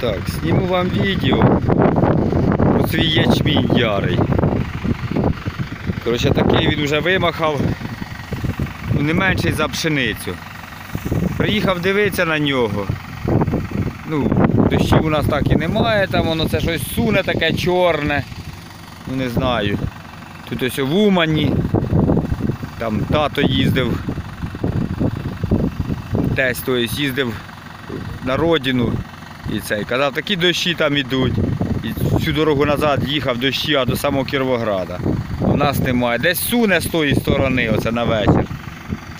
Так, зніму вам відео про свій ячмінь ярий. Коротше, такий він вже вимахав ну, не менший за пшеницю. Приїхав дивитися на нього. Ну, дощів у нас так і немає, там воно це щось суне таке чорне. Ну не знаю. Тут ось в Умані. Там тато їздив. Десь тобто, їздив на родину. І цей казав, такі дощі там ідуть. І всю дорогу назад їхав дощі аж до самого Кіровограда. У нас немає. Десь суне з тої сторони, оце на вечір.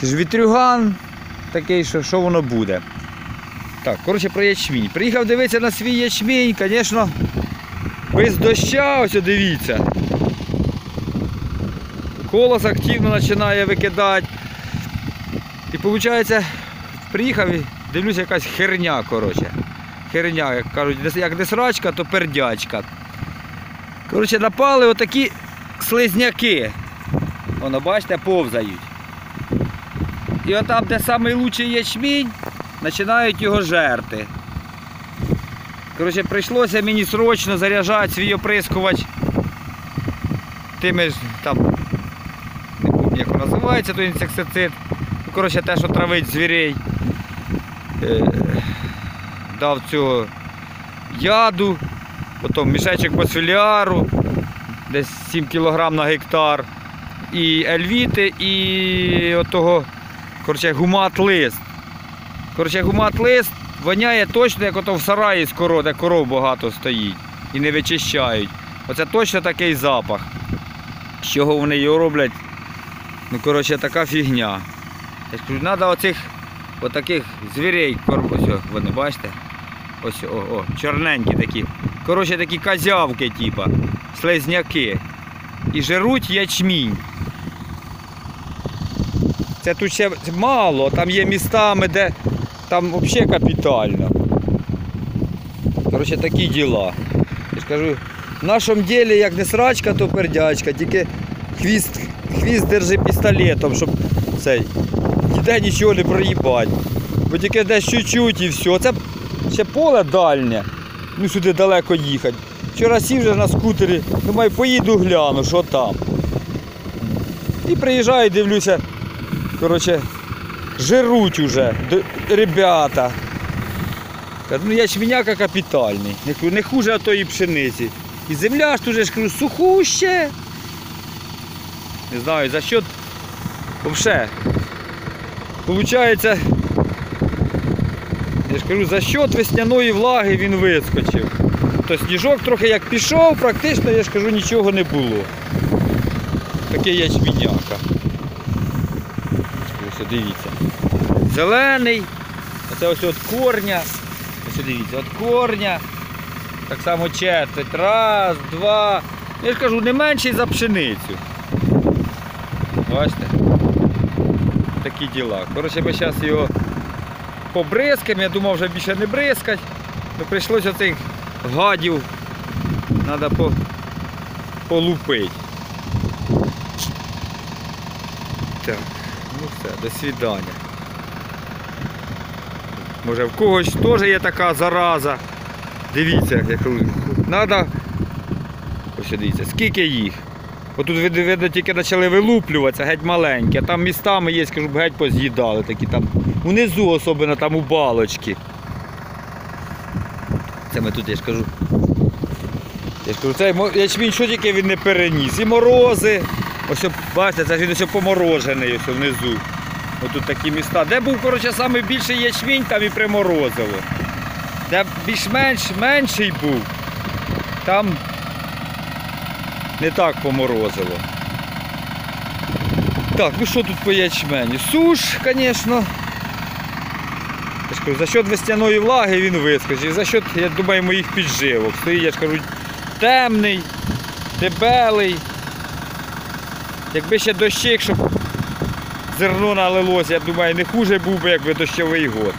Це ж вітрюган такий, що, що воно буде. Так, коротше про ячмінь. Приїхав дивитися на свій ячмінь, звісно, без доща, ось дивіться. Колос активно починає викидати. І виходить, приїхав і дивлюся якась херня, коротше. Херня, як кажуть, як не срачка, то пердячка. Коротше, напали отакі слизняки. Воно, бачите, повзають. І отам, де найкращий ячмінь, починають його жерти. Коротше, прийшлося мені срочно заряджати свій оприскувач тими ж там, не пам'ятаю, як називається, той інсектицид. Ну, коротше, те, що травить звірей. Дав цього яду, потім мішечок босфіліару, десь 7 кг на гектар, і ельвіти, і отого, коротше, гумат лист. Коротше, гумат воняє точно, як ото в сараї з коров, де коров багато стоїть і не вичищають. Оце точно такий запах. З чого вони його роблять? Ну, коротше, така фігня. Треба оцих отаких звірей, кор- ось вони, бачите? Ось о, о, чорненькі такі. Коротше, такі козявки, типа, слизняки. І жируть ячмінь. Це тут ще мало, там є містами, де там взагалі капітально. Коротше, такі діла. Я ж кажу, в нашому ділі як не срачка, то пердячка, тільки хвіст, хвіст держи пістолетом, щоб цей, ніде нічого не проїбати. Бо тільки десь чуть-чуть і все. Це ще поле дальнє. Ну сюди далеко їхати. Вчора сів вже на скутері, думаю, поїду гляну, що там. І приїжджаю, дивлюся, коротше, жируть уже ребята. Кажу, ну ячменяка капітальний. Не, ху- не хуже тої пшениці. І земля ж тут кажу, сухуще. Не знаю, за що взагалі. Получається, я ж кажу, за счет весняної влаги він вискочив. То сніжок трохи як пішов, практично, я ж кажу, нічого не було. Такий ячменяка. Ось дивіться. Зелений. Оце ось от корня. Ось дивіться, от корня. Так само четверть. Раз, два. Я ж кажу, не менший за пшеницю. Бачите? Такі діла. Коротше, ми зараз його побризкаємо. Я думав вже більше не бризкать. Ну прийшлося цих гадів. Треба по... полупити. Так, ну все, до свидання. Може в когось теж є така зараза. Дивіться, я кажу, треба. Ось дивіться, скільки їх. Отут видно, тільки почали вилуплюватися, геть маленькі, а там містами є, кажу, геть поз'їдали такі там. Унизу особливо там у балочки. Це ми тут, я ж кажу. Я ж кажу, цей ячмінь, що тільки він не переніс. І морози. Ось, бачите, це ж він ось поморожений ось внизу. Ось тут такі міста. Де був, коротше, найбільший ячмінь, там і приморозило. Де більш-менш менший був, там не так поморозило. Так, ну що тут по ячмені? Суш, звісно. За счет весняної влаги він вискочив, за счет, я думаю, моїх підживок. Стоїть, я ж кажу, темний, дебелий. Якби ще дощик, щоб зерно налилося, я думаю, не хуже був би, якби дощовий год.